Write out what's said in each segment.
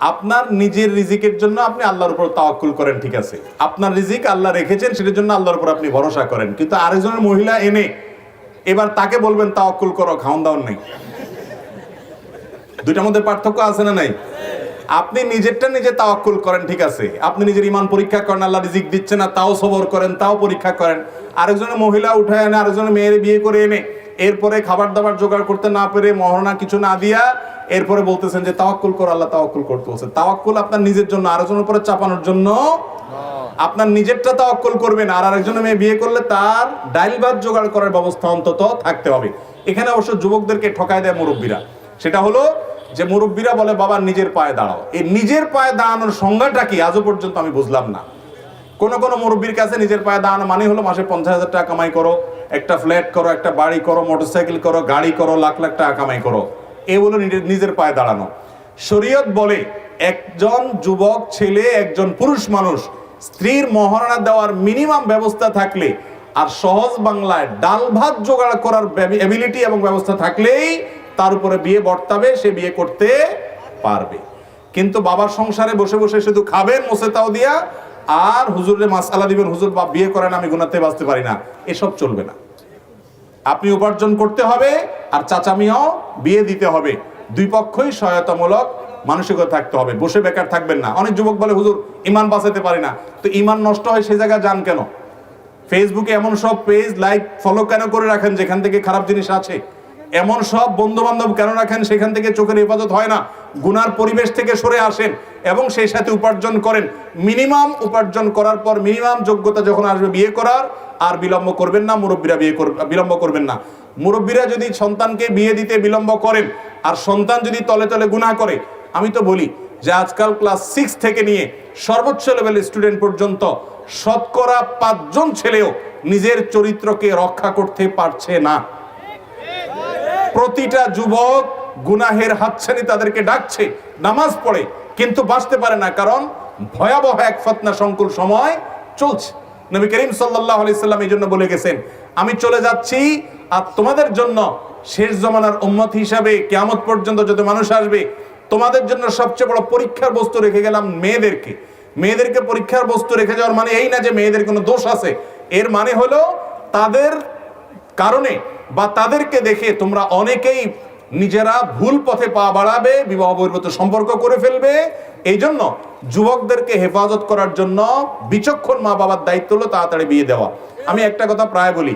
আপনার নিজের রিজিকের জন্য আপনি আল্লাহর উপর তাওয়াক্কুল করেন, ঠিক আছে। আপনার রিজিক আল্লাহ রেখেছেন, সেটার জন্য আল্লাহর উপর আপনি ভরসা করেন। কিন্তু আরেকজনের মহিলা এনে, এবার তাকে বলবেন, তাওয়াক্কুল করো খাওয়ান দাওন নেই। দুইটার মধ্যে পার্থক্য আছে না নাই? আপনি নিজেরটা নিজে তাওয়াক্কুল করেন, ঠিক আছে। আপনি নিজের ইমান পরীক্ষা করেন, আল্লাহ রিজিক দিচ্ছে না, তাও সবর করেন, তাও পরীক্ষা করেন। আরেকজনের মহিলা উঠায় এনে আরেকজনের মেয়ের বিয়ে করে এনে এরপরে খাবার দাবার জোগাড় করতে না পেরে মহরণা কিছু না দিয়া এরপরে বলতেছেন যে তাওয়াক্কুল করো আল্লাহ তাওয়াক্কুল করতে বলছে। তাওয়াক্কুল আপনার নিজের জন্য আরেকজনের উপরে চাপানোর জন্য আপনার নিজেরটা তাওয়াক্কুল করবেন আর আরেকজনের মেয়ে বিয়ে করলে তার ডাইল ভাত জোগাড় করার ব্যবস্থা অন্তত থাকতে হবে। এখানে অবশ্য যুবকদেরকে ঠকায় দেয় মুরব্বীরা। সেটা হলো যে মুরব্বীরা বলে বাবা নিজের পায়ে দাঁড়াও। এই নিজের পায়ে দাঁড়ানোর সংজ্ঞাটা কি? আজও পর্যন্ত আমি বুঝলাম না। কোন কোন মুরব্বীর কাছে নিজের পায়ে দাঁড়ানো মানে হলো মাসে পঞ্চাশ হাজার টাকা কামাই করো। একটা ফ্ল্যাট করো, একটা বাড়ি করো মোটরসাইকেল করো, গাড়ি করো, লাখ লাখ টাকা কামাই করো। এ হলো নিজের পায়ে দাঁড়ানো। শরীয়ত বলে, একজন যুবক, ছেলে, একজন পুরুষ মানুষ, স্ত্রীর মহারণা দেওয়ার মিনিমাম ব্যবস্থা থাকলে, আর সহজ বাংলায় ডাল ভাত জোগাড় করার এবিলিটি এবং ব্যবস্থা থাকলেই তার উপরে বিয়ে বর্তাবে, সে বিয়ে করতে পারবে। কিন্তু বাবার সংসারে বসে বসে শুধু খাবেন মোসে তাও দিয়া আর হুজুরে মাসালা দিবেন, হুজুর বা বিয়ে করেন, আমি গুনাতে বাঁচতে পারি না। এসব চলবে না। আপনি উপার্জন করতে হবে আর চাচামিয়াও বিয়ে দিতে হবে। দুই পক্ষই সহায়তামূলক মানসিকতা থাকতে হবে। বসে বেকার থাকবেন না। অনেক যুবক বলে, হুজুর, ইমান বাঁচাতে পারি না। তো ইমান নষ্ট হয় সে জায়গায় যান কেন? ফেসবুকে এমন সব পেজ লাইক ফলো কেন করে রাখেন, যেখান থেকে খারাপ জিনিস আছে? এমন সব বন্ধু বান্ধব কেন রাখেন? সেখান থেকে চোখের হেফাজত হয় না। গুনার পরিবেশ থেকে সরে আসেন এবং সেই সাথে উপার্জন করেন। মিনিমাম উপার্জন করার পর মিনিমাম যোগ্যতা যখন আসবে বিয়ে করার, আর বিলম্ব করবেন না, মুরব্বীরা বিয়ে বিলম্ব করবেন না। মুরব্বীরা যদি সন্তানকে বিয়ে দিতে বিলম্ব করেন, আর সন্তান যদি তলে তলে গুনাহ করে, আমি তো বলি যে আজকাল ক্লাস সিক্স থেকে নিয়ে সর্বোচ্চ লেভেলের স্টুডেন্ট পর্যন্ত শতকরা পাঁচজন ছেলেও নিজের চরিত্রকে রক্ষা করতে পারছে না। প্রতিটা যুবক গুনাহের হাতছানি তাদেরকে ডাকছে, নামাজ পড়ে, কিন্তু বাঁচতে পারে না, কারণ ভয়াবহ এক ফতনা সংকুল সময় চলছে। নবী করিম আলাইহি সাল্লাম এই জন্য বলে গেছেন, আমি চলে যাচ্ছি আর তোমাদের জন্য শেষ জমানার উম্মত হিসাবে কিয়ামত পর্যন্ত যত মানুষ আসবে, তোমাদের জন্য সবচেয়ে বড় পরীক্ষার বস্তু রেখে গেলাম মেয়েদেরকে। মেয়েদেরকে পরীক্ষার বস্তু রেখে যাওয়ার মানে এই না যে মেয়েদের কোনো দোষ আছে, এর মানে হলো তাদের কারণে বা তাদেরকে দেখে তোমরা অনেকেই নিজেরা ভুল পথে পা বাড়াবে, বিবাহ বহির্ভূত সম্পর্ক করে ফেলবে। এই জন্য যুবকদেরকে হেফাজত করার জন্য বিচক্ষণ মা বাবার দায়িত্ব হলো তাড়াতাড়ি বিয়ে দেওয়া। আমি একটা কথা প্রায় বলি,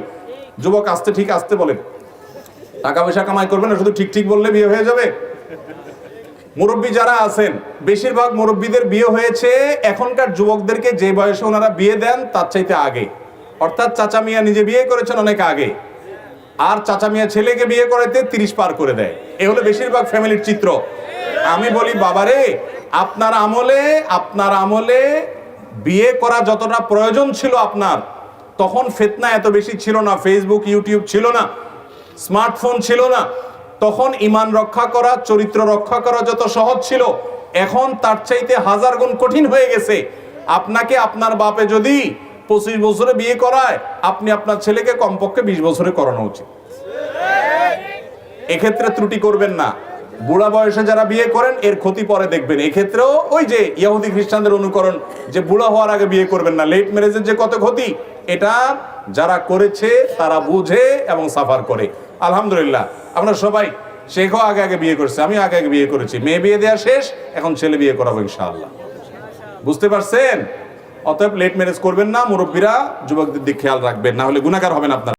যুবক আসতে ঠিক আসতে বলেন টাকা পয়সা কামাই করবে না, শুধু ঠিক ঠিক বললে বিয়ে হয়ে যাবে? মুরব্বী যারা আছেন, বেশিরভাগ মুরব্বীদের বিয়ে হয়েছে, এখনকার যুবকদেরকে যে বয়সে ওনারা বিয়ে দেন, তার চাইতে আগে। অর্থাৎ চাচা মিয়া নিজে বিয়ে করেছেন অনেক আগে। আর চাচা মিয়া ছেলেকে বিয়ে করাতে তিরিশ পার করে দেয়। এ হলো বেশিরভাগ ফ্যামিলির চিত্র। আমি বলি, বাবারে, আপনার আমলে আপনার আমলে বিয়ে করা যতটা প্রয়োজন ছিল আপনার, তখন ফেতনা এত বেশি ছিল না ফেসবুক ইউটিউব ছিল না স্মার্টফোন ছিল না, তখন ইমান রক্ষা করা, চরিত্র রক্ষা করা যত সহজ ছিল, এখন তার চাইতে হাজার গুণ কঠিন হয়ে গেছে। আপনাকে আপনার বাপে যদি পঁচিশ বছরে বিয়ে করায়, আপনি আপনার ছেলেকে কমপক্ষে বিশ বছরে করানো উচিত। এক্ষেত্রে ত্রুটি করবেন না। বুড়া বয়সে যারা বিয়ে করেন, এর ক্ষতি পরে দেখবেন। এক্ষেত্রেও ওই যে ইয়াহুদি খ্রিস্টানদের অনুকরণ, যে বুড়া হওয়ার আগে বিয়ে করবেন না। লেট ম্যারেজের যে কত ক্ষতি, এটা যারা করেছে, তারা বুঝে এবং সাফার করে। আলহামদুলিল্লাহ, আমরা সবাই শেখও আগে আগে বিয়ে করছে, আমি আগে আগে বিয়ে করেছি। মেয়ে বিয়ে দেওয়া শেষ, এখন ছেলে বিয়ে করাবো ইনশাআল্লাহ। বুঝতে পারছেন? অতএব লেট ম্যারেজ করবেন না, মুরব্বীরা, যুবকদের দিক খেয়াল রাখবেন, না হলে গুণাকার হবেন আপনারা।